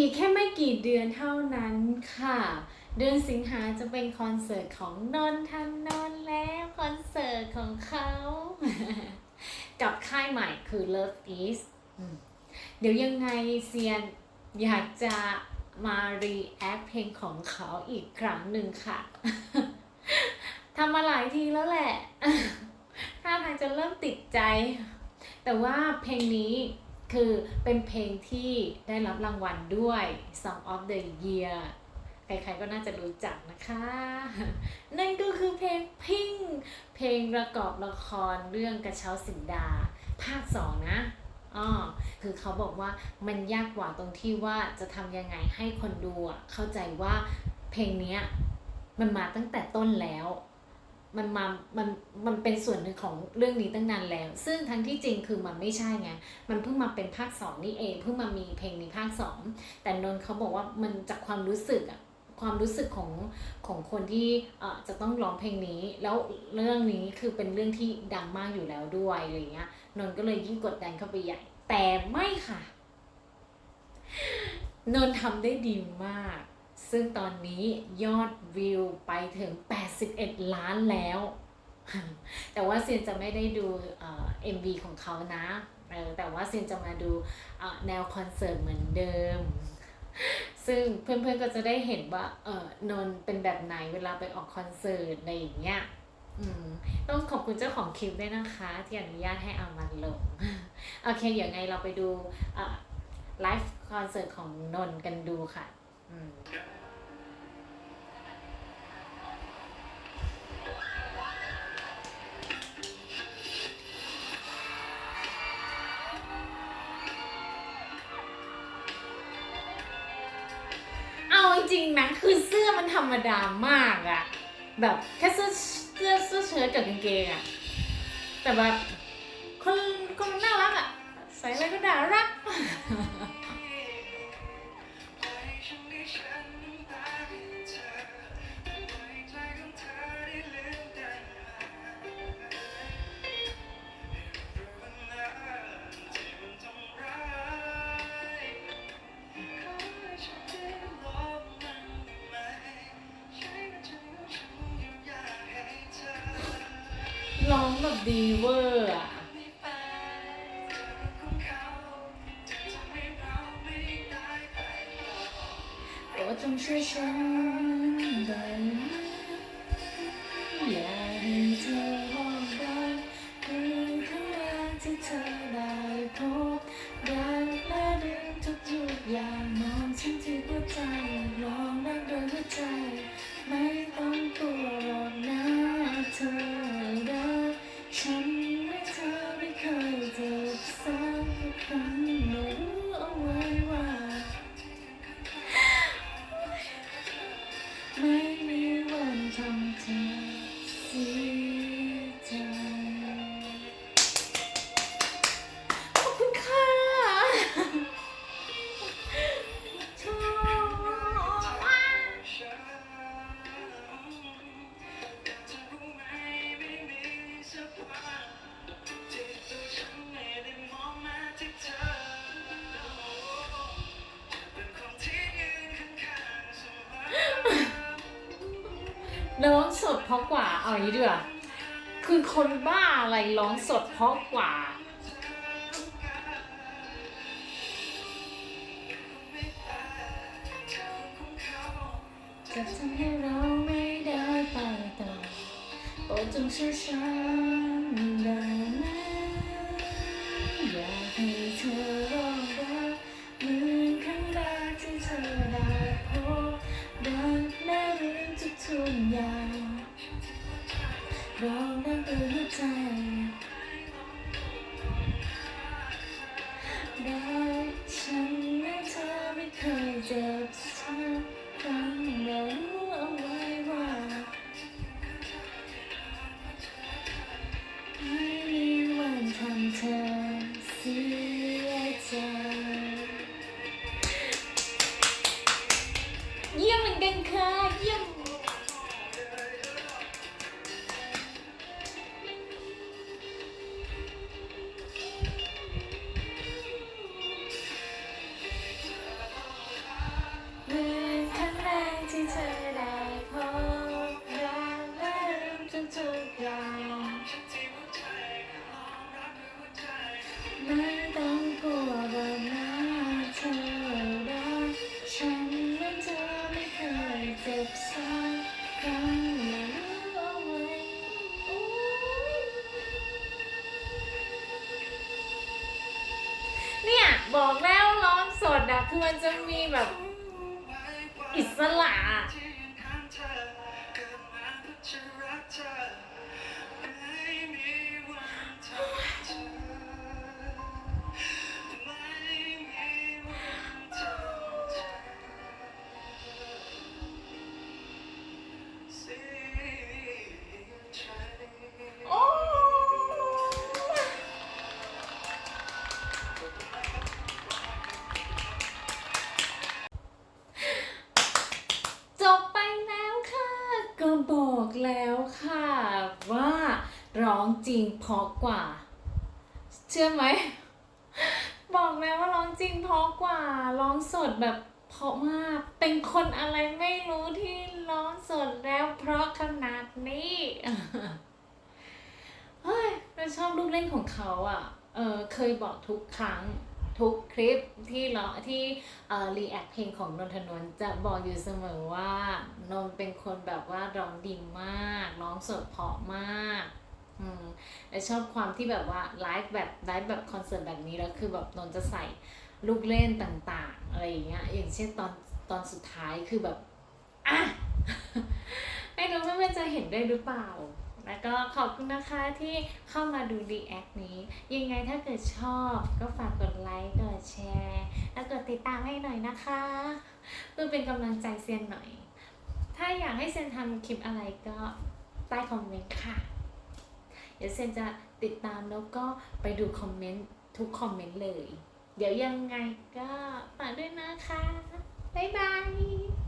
อีกแค่ไม่กี่เดือนเท่านั้นค่ะ เดือนสิงหาจะเป็นคอนเสิร์ตของนนทันนนแล้วคอนเสิร์ตของเขา กับค่ายใหม่คือ Love East เดี๋ยวยังไงเซียนอยากจะมารีแอคเพลงของเขาอีกครั้งหนึ่งค่ะทำมาหลายทีแล้วแหละ ถ้าทางจะเริ่มติดใจ แต่ว่าเพลงนี้ คือเป็นเพลงที่ได้รับรางวัลด้วย Song of the Year ใครๆก็น่าจะรู้จักนะคะ นั่นก็คือเพลงพิงเพลงประกอบละครเรื่องกระเช้าสินดา ภาคสองนะอ๋อคือเขาบอกว่ามันยากกว่าตรงที่ว่าจะทำยังไงให้คนดูเข้าใจว่าเพลงนี้มันมาตั้งแต่ต้นแล้ว มันมา มัน มันเป็นส่วนหนึ่งของเรื่องนี้ตั้งนานแล้ว ซึ่งทั้งที่จริงคือมันไม่ใช่ไง มันเพิ่งมาเป็นภาคสองนี่เอง เพิ่งมามีเพลงนี้ภาคสอง แต่นนเขาบอกว่ามันจากความรู้สึกอะความรู้สึกของของคนที่เอ่อจะต้องร้องเพลงนี้ แล้วเรื่องนี้คือเป็นเรื่องที่ดังมากอยู่แล้วด้วยอะไรเงี้ย นนก็เลยยิ่งกดดันเข้าไปใหญ่ แต่ไม่ค่ะ นนทำได้ดีมาก ซึ่งตอนนี้ยอดวิวไปถึง 81 ล้านแล้ว แต่ว่าเซียนจะไม่ได้ดูเอ่อ MV ของเขานะแต่ว่าเซียนจะมาดูแนวคอนเสิร์ตเหมือนเดิม ซึ่งเพื่อนๆก็จะได้เห็นว่าเออนนท์เป็นแบบไหนเวลาไปออกคอนเสิร์ตอะไรอย่างเงี้ยต้องขอบคุณเจ้าของคลิปด้วยนะคะ ที่อนุญาตให้เอามันลง โอเคอย่างไงเราไปดูไลฟ์คอนเสิร์ตของนนท์กันดูค่ะอื จริงนะคือเสื้อมันธรรมดามากอะแบบแค่เสื้อเสื้อเสื้อเชิ้ตกับกางเกงอะแต่แบบคนคนมันน่ารักอะใส่อะไรก็น่ารัก ร้องแบดีเวอร์อะโอ้จงช่วยฉันได้ไหมอย่าให้เธอมองได้เป็นครั้งแรกที่เธอได้พบรัก ดเพราะกว่าเอาอย่างนี้ดีกว่าคือคนบ้าอะไรร้องสดเพราะกว่า จะทำให้เราไม่ได้ไปต่อโปรดจงช่วยฉันได้ไหมอยากให้เธอรองรับเหมือนครั้งแรกที่เธอได้พบรักและเรื่องทุกๆอย่าง เรานั่นคือหัใจรักฉันนั้นเธอไม่เคยเจ็บสักครั้งแต่รู้เอาไว้ว่าไม่มีวันทำเธอเสียใจเยี่ยมเหมือนกันค่ะเยี่ยม คือมันจะมีแบบ อิสระ แล้วค่ะว่าร้องจริงเพราะกว่า เชื่อไหม บอกแล้วว่าร้องจริงเพราะกว่า ร้องสดแบบเพราะมาก เป็นคนอะไรไม่รู้ที่ร้องสดแล้วเพราะขนาดนี้เฮ้ยเราชอบลูกเล่นของเขาอะ เออเคยบอกทุกครั้ง ทุกคลิปที่เราที่อ่อรีแอคเพลงของนนทนนจะบอกอยู่เสมอว่านนเป็นคนแบบว่าร้องดีมากร้องสดเพาะมากอืมและชอบความที่แบบว่าไลฟ์แบบไลฟ์แบบคอนเสิร์ตแบบนี้แล้วคือแบบนนจะใส่ลูกเล่นต่างๆอะไรอย่างเงี้ยอย่างเช่นตอนตอนสุดท้ายคือแบบอะไม่รู้ว่ามันจะเห็นได้หรือเปล่า แล้วก็ขอบคุณนะคะที่เข้ามาดูรีแอคนี้ ยังไงถ้าเกิดชอบก็ฝากกดไลค์กดแชร์ แล้วกดติดตามให้หน่อยนะคะ เพื่อเป็นกำลังใจเซียนหน่อย ถ้าอยากให้เซียนทำคลิปอะไรก็ใต้คอมเมนต์ค่ะ เดี๋ยวเซียนจะติดตามแล้วก็ไปดูคอมเมนต์ทุกคอมเมนต์เลย เดี๋ยวยังไงก็ฝากด้วยนะคะ บ๊ายบาย